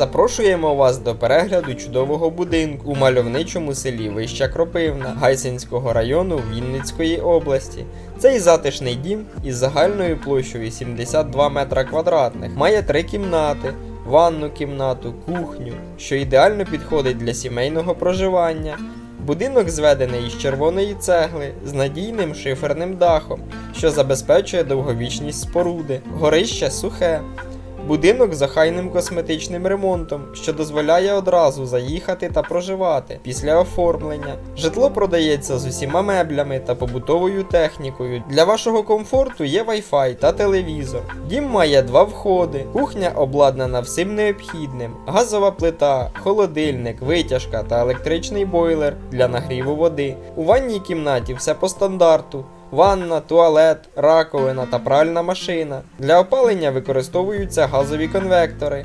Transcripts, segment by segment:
Запрошуємо вас до перегляду чудового будинку у мальовничому селі Вища Кропивна Гайсинського району Вінницької області. Цей затишний дім із загальною площею 72 метра квадратних має три кімнати. Ванну кімнату, кухню, що ідеально підходить для сімейного проживання. Будинок зведений із червоної цегли з надійним шиферним дахом, що забезпечує довговічність споруди. Горище сухе. Будинок з охайним косметичним ремонтом, що дозволяє одразу заїхати та проживати після оформлення. Житло продається з усіма меблями та побутовою технікою. Для вашого комфорту є Wi-Fi та телевізор. Дім має два входи. Кухня обладнана всім необхідним: газова плита, холодильник, витяжка та електричний бойлер для нагріву води. У ванній кімнаті все по стандарту. Ванна, туалет, раковина та пральна машина. Для опалення використовуються газові конвектори.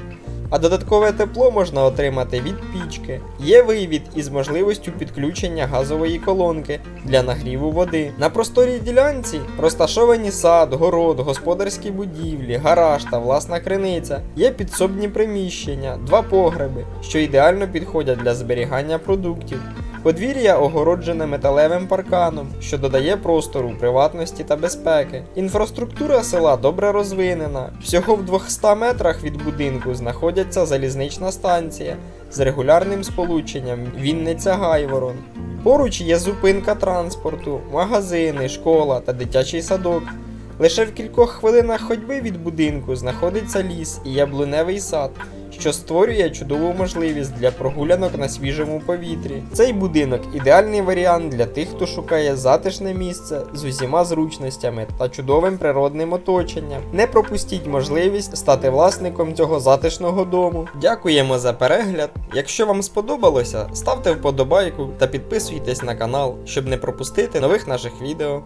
А додаткове тепло можна отримати від пічки. Є вивід із можливістю підключення газової колонки для нагріву води. На просторій ділянці розташовані сад, город, господарські будівлі, гараж та власна криниця. Є підсобні приміщення, два погреби, що ідеально підходять для зберігання продуктів. Подвір'я огороджене металевим парканом, що додає простору приватності та безпеки. Інфраструктура села добре розвинена. Всього в 200 метрах від будинку знаходиться залізнична станція з регулярним сполученням Вінниця-Гайворон. Поруч є зупинка транспорту, магазини, школа та дитячий садок. Лише в кількох хвилинах ходьби від будинку знаходиться ліс і яблуневий сад, що створює чудову можливість для прогулянок на свіжому повітрі. Цей будинок ідеальний варіант для тих, хто шукає затишне місце з усіма зручностями та чудовим природним оточенням. Не пропустіть можливість стати власником цього затишного дому. Дякуємо за перегляд. Якщо вам сподобалося, ставте вподобайку та підписуйтесь на канал, щоб не пропустити нових наших відео.